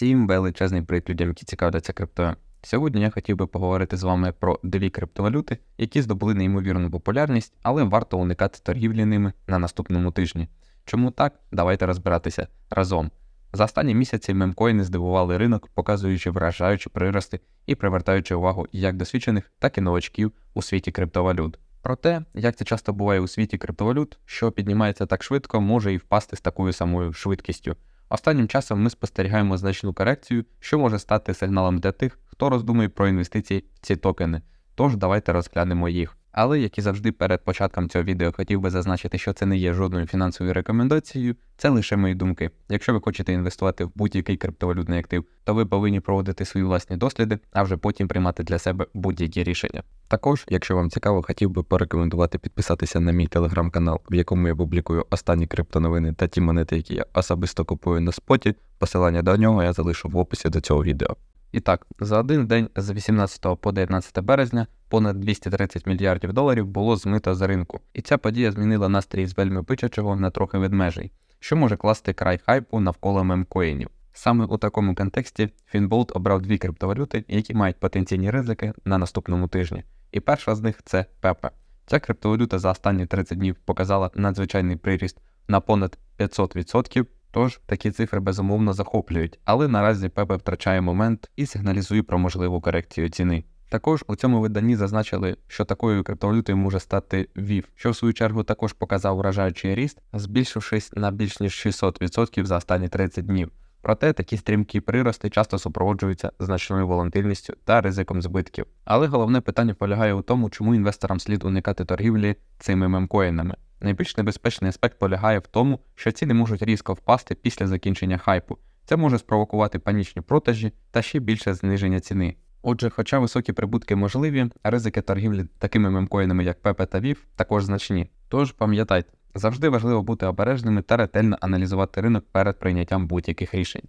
Всім величезний привіт людям, які цікавляться криптою. Сьогодні я хотів би поговорити з вами про дві криптовалюти, які здобули неймовірну популярність, але варто уникати торгівлі ними на наступному тижні. Чому так? Давайте розбиратися разом. За останні місяці мемкоїни здивували ринок, показуючи вражаючі прирости і привертаючи увагу як досвідчених, так і новачків у світі криптовалют. Проте, як це часто буває у світі криптовалют, що піднімається так швидко, може і впасти з такою самою швидкістю. Останнім часом ми спостерігаємо значну корекцію, що може стати сигналом для тих, хто роздумує про інвестиції в ці токени. Тож давайте розглянемо їх. Але, як і завжди, перед початком цього відео хотів би зазначити, що це не є жодною фінансовою рекомендацією, це лише мої думки. Якщо ви хочете інвестувати в будь-який криптовалютний актив, то ви повинні проводити свої власні досліди, а вже потім приймати для себе будь-які рішення. Також, якщо вам цікаво, хотів би порекомендувати підписатися на мій телеграм-канал, в якому я публікую останні криптоновини та ті монети, які я особисто купую на споті. Посилання до нього я залишу в описі до цього відео. І так, за один день з 18 по 19 березня понад 230 мільярдів доларів було змито з ринку, і ця подія змінила настрій з вельми пичачого на трохи ведмежий, що може класти край хайпу навколо мемкоїнів. Саме у такому контексті Фінболт обрав дві криптовалюти, які мають потенційні ризики на наступному тижні. І перша з них це Пепе. Ця криптовалюта за останні 30 днів показала надзвичайний приріст на понад 500%. Тож такі цифри безумовно захоплюють, але наразі Пепе втрачає момент і сигналізує про можливу корекцію ціни. Також у цьому виданні зазначили, що такою криптовалютою може стати VIF, що в свою чергу також показав вражаючий ріст, збільшившись на більш ніж 600% за останні 30 днів. Проте такі стрімкі прирости часто супроводжуються значною волатильністю та ризиком збитків. Але головне питання полягає у тому, чому інвесторам слід уникати торгівлі цими мемкоїнами. Найбільш небезпечний аспект полягає в тому, що ціни можуть різко впасти після закінчення хайпу. Це може спровокувати панічні продажі та ще більше зниження ціни. Отже, хоча високі прибутки можливі, ризики торгівлі такими мемкоїнами, як Pepe та VIF, також значні. Тож пам'ятайте, завжди важливо бути обережними та ретельно аналізувати ринок перед прийняттям будь-яких рішень.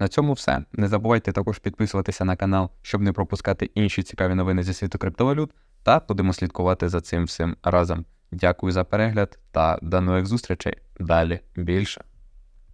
На цьому все. Не забувайте також підписуватися на канал, щоб не пропускати інші цікаві новини зі світу криптовалют, та будемо слідкувати за цим всім разом. Дякую за перегляд та до нових зустрічей. Далі більше.